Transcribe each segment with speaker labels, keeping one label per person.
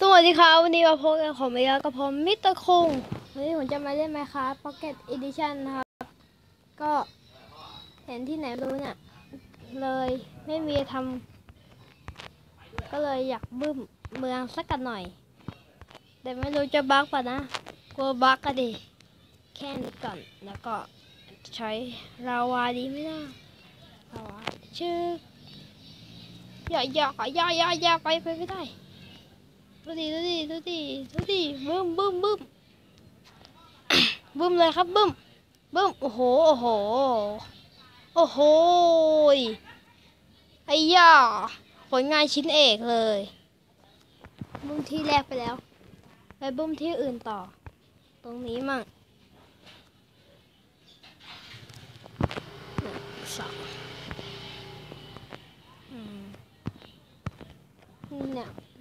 Speaker 1: สวัสดีครับวันนี้มาพบกับผมอีกแล้วกับผมมิสเตอร์คงวันนี้ผมจะมาเล่น Minecraft Pocket Edition นะครับ ก็เห็นที่ไหนรู้เนี่ย เลยไม่มีทำก็เลยอยากบึ้มเมืองสักกันหน่อย แต่ไม่รู้จะบั๊กป่ะนะกลัวบั๊กก็ดิแค่นี้ก่อนแล้วก็ใช้ราวาดีไหมนะราวาชื่อย่าอย่าอย่อย่อย่าไปไปไม่ได้ ดูดิดูดิดูดิดูดิบึ้มบึ้มบึ้มบึ้มเลยครับบึ้มบึ้มโอ้โหโอ้โหโอ้โหยไอ้ย่าผลงานชิ้นเอกเลยบึ้มที่แรกไปแล้ว ไปบึ้มที่อื่นต่อ ตรงนี้มั่งหนึ่งสองอืม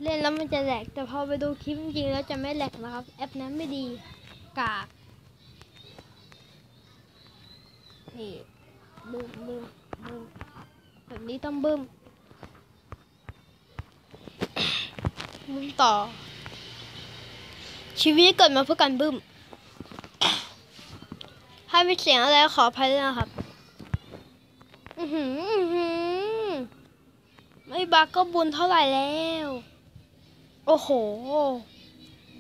Speaker 1: เล่นแล้วมันจะแหลก แต่พอไปดูคลิปจริงแล้วจะไม่แหลกนะครับ แอปนั้นไม่ดีกากนี่บึ้มบึ้มบึ้มแบบนี้ต้องบึ้มบึ้มต่อ ชีวิตเกิดมาเพื่อการบึ้มถ้ามีเสียงอะไรขออภัยด้วยนะครับ อือหืออือหือไม่บักก็บุญเท่าไหร่แล้ว โอ้โห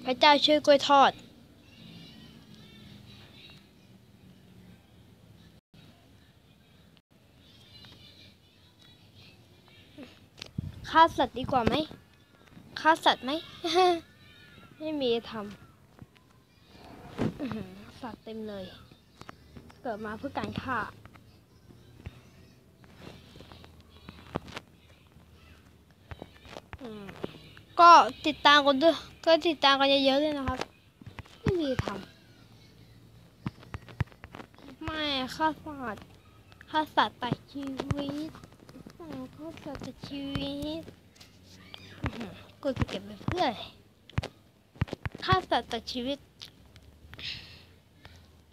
Speaker 1: พระเจ้าช่วยกล้วยทอด ฆ่าสัตว์ดีกว่าไหมฆ่าสัตว์ไหม ไม่มีทำสัตว์เต็มเลย เกิดมาเพื่อการฆ่า อืม ก็ติดตามกันด้วยก็ติดตามกันเยอะๆเลยนะครับ ไม่มีทำไม่ฆ่าสัตว์ฆ่าสัตว์ตัดชีวิตสั่งฆ่าสัตว์ตัดชีวิตกูจะเก็บไปเพื่อฆ่าสัตว์ตัดชีวิต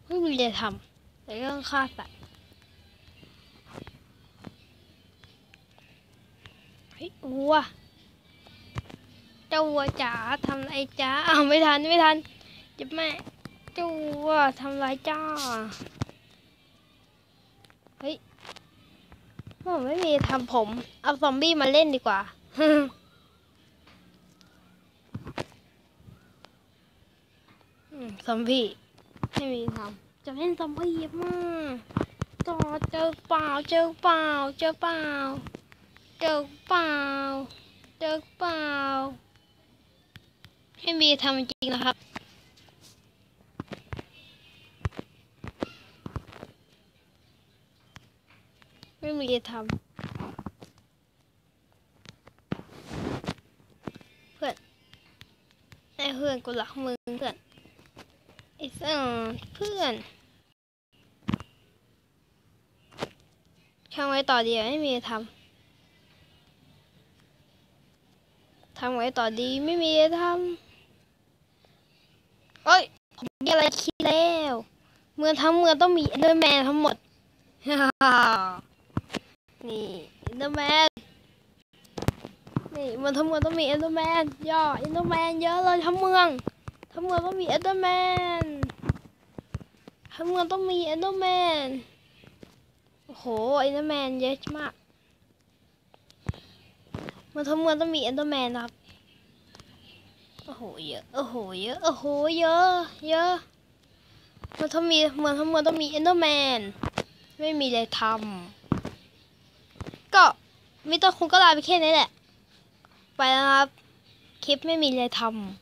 Speaker 1: ไม่มีเลยทำแต่เรื่องฆ่าสัตว์เฮ้ยวัว เจ้าวัวจ๋าทำไรจ้าอ้าวไม่ทันไม่ทันเจ็บแม่เจ้าวัวทำไรจ้าเฮ้ยผมไม่มีทำผม เอาซอมบี้มาเล่นดีกว่าซอมบี้ไม่มีทำจะเล่นซอมบี้มากก็เจอเปล่าเจอเปล่าเจอเปล่าเจอเปล่าเจอเปล่า ให้มีทำจริงนะครับ ไม่มีทำเพื่อนไอ้เพื่อนกูรักมึงเพื่อนไอ้เสื่อเพื่อนช่างไว้ต่อเดียวไม่มีทำทำไว้ต่อดีไม่มีทำ เอ้ยผมมีอะไรคิดแล้ว เมืองทั้งเมืองต้องมีเอเดอร์แมนทั้งหมด นี่เอเดอร์แมน นี่เมืองทั้งเมืองต้องมีเอเดอร์แมนย่อเอเดอร์แมนเยอะเลยทั้งเมือง ทั้งเมืองต้องมีเอเดอร์แมน ทั้งเมืองต้องมีเอเดอร์แมน โอ้โหเอเดอร์แมนเยอะมาก เมืองทั้งเมืองต้องมีเอเดอร์แมนครับ โอ้โหเยอะโอ้โหเยอะโอ้โหเยอะเยอะมันต้องมีเมืองทั้งเมืองต้องมีเอนเดอร์แมนไม่มีอะไรทำก็มิเตอร์คงก็ลาไปแค่นี้แหละ ไปแล้วครับ คลิปไม่มีอะไรทำ